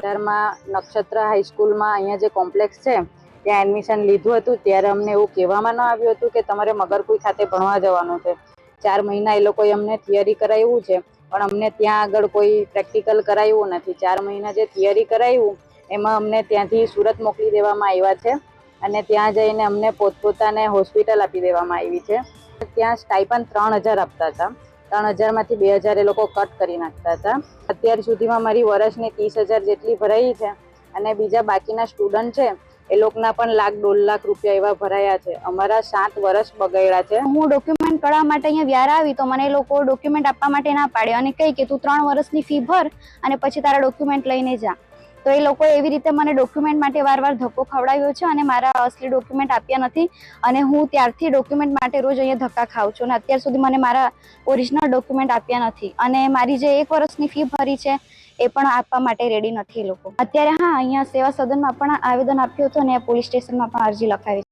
વિસ્તારમાં નક્ષત્ર હાઈસ્કૂલમાં અહીંયા જે કોમ્પ્લેક્સ છે, ત્યાં એડમિશન લીધું હતું, ત્યારે અમને એવું કહેવામાં ન આવ્યું હતું કે તમારે મગરકુઈ ખાતે ભણવા જવાનું છે. ચાર મહિના એ લોકોએ અમને થિયરી કરાવ્યું છે, પણ અમને ત્યાં આગળ કોઈ પ્રેક્ટિકલ કરાવ્યું નથી. ચાર મહિના જે થિયરી કરાવ્યું એમાં અમને ત્યાંથી સુરત મોકલી દેવામાં આવ્યા છે અને ત્યાં જઈને અમને પોતપોતાને હોસ્પિટલ આપી દેવામાં આવી છે. ત્યાં સ્ટાઇપન ત્રણ હજાર આપતા હતા. ત્રણ હજારમાંથી બે હજાર એ લોકો કટ કરી નાખતા હતા. અત્યાર સુધીમાં મારી વર્ષની ત્રીસ હજાર જેટલી ભરાઈ છે અને બીજા બાકીના સ્ટુડન્ટ છે, એ લોકોના પણ લાખ દોઢ લાખ રૂપિયા એવા ભરાયા છે. અમારા સાત વર્ષ બગડ્યા છે. હું ડોક્યુમેન્ટ કઢાવવા માટે અહીંયા વ્યારા આવી તો મને એ લોકો ડોક્યુમેન્ટ આપવા માટે ના પાડે અને કહી કે તું ત્રણ વર્ષની ફી ભર અને પછી તારા ડોક્યુમેન્ટ લઈને જા. તો એ લોકોએ એવી રીતે મને ડોક્યુમેન્ટ માટે વાર વાર ધક્કો ખવડાવ્યો છે અને મારા અસલી ડોક્યુમેન્ટ આપ્યા નથી. અને હું ત્યારથી ડોક્યુમેન્ટ માટે રોજ અહીંયા ધક્કા ખાઉં છું અને અત્યાર સુધી મને મારા ઓરિજિનલ ડોક્યુમેન્ટ આપ્યા નથી. અને મારી જે એક વર્ષની ફી ભરી છે, એ પણ આપવા માટે રેડી નથી એ લોકો. અત્યારે હા, અહીંયા સેવા સદનમાં પણ આવેદન આપ્યું હતું અને પોલીસ સ્ટેશનમાં પણ અરજી લખાવી